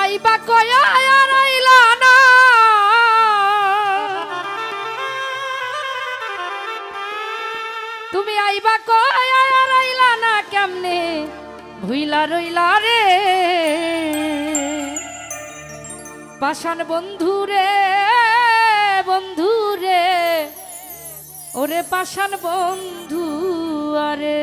আইবা কয়া আইলা না। তুমি আইবা কয়া আইলা না কেমনে? ভুইলা রইলা রে। পাষাণ বন্ধু রে বন্ধু রে। ওরে পাষাণ বন্ধু আরে।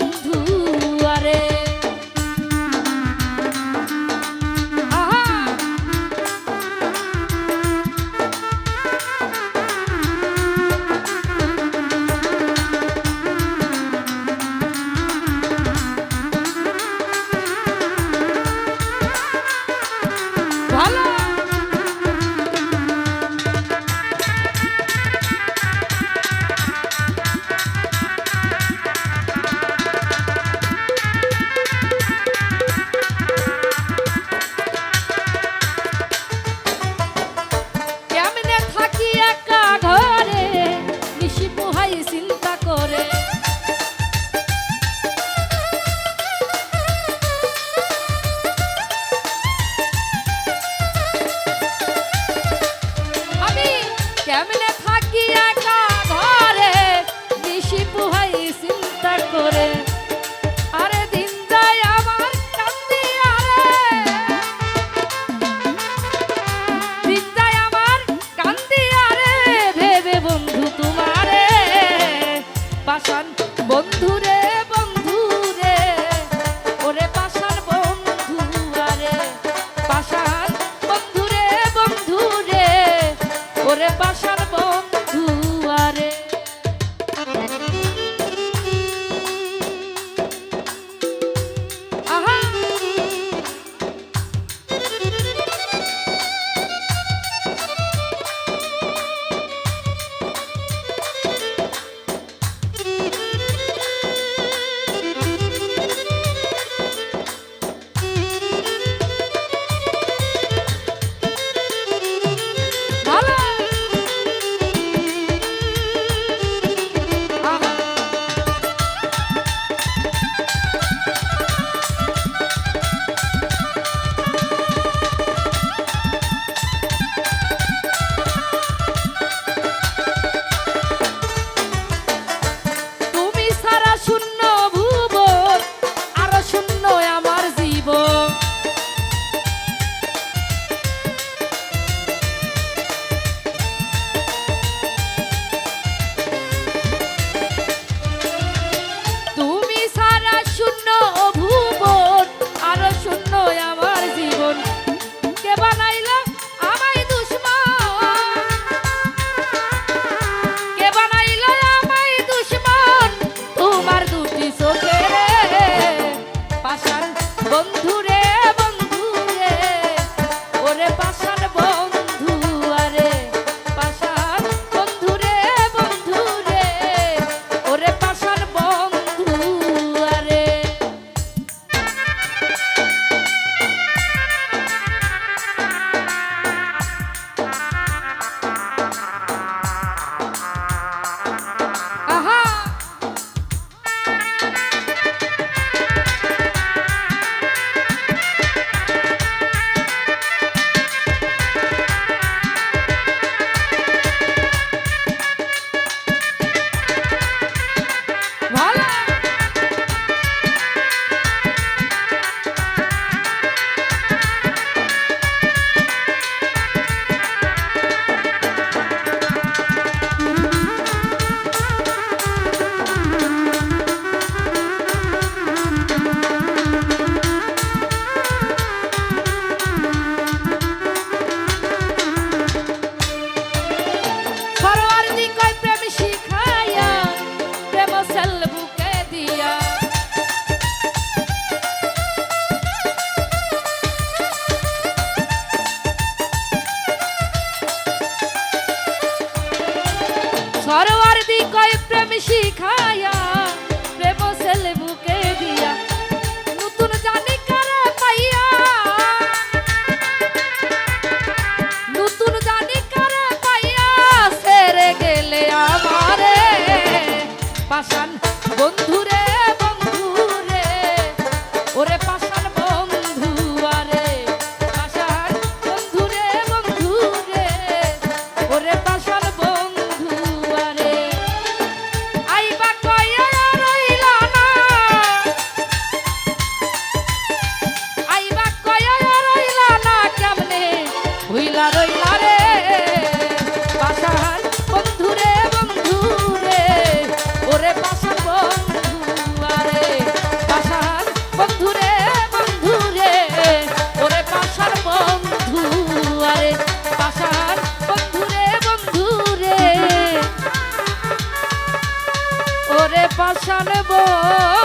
ওরে সরোয়ার দি কয় প্রেম শিখায়া পাশান বন্ধু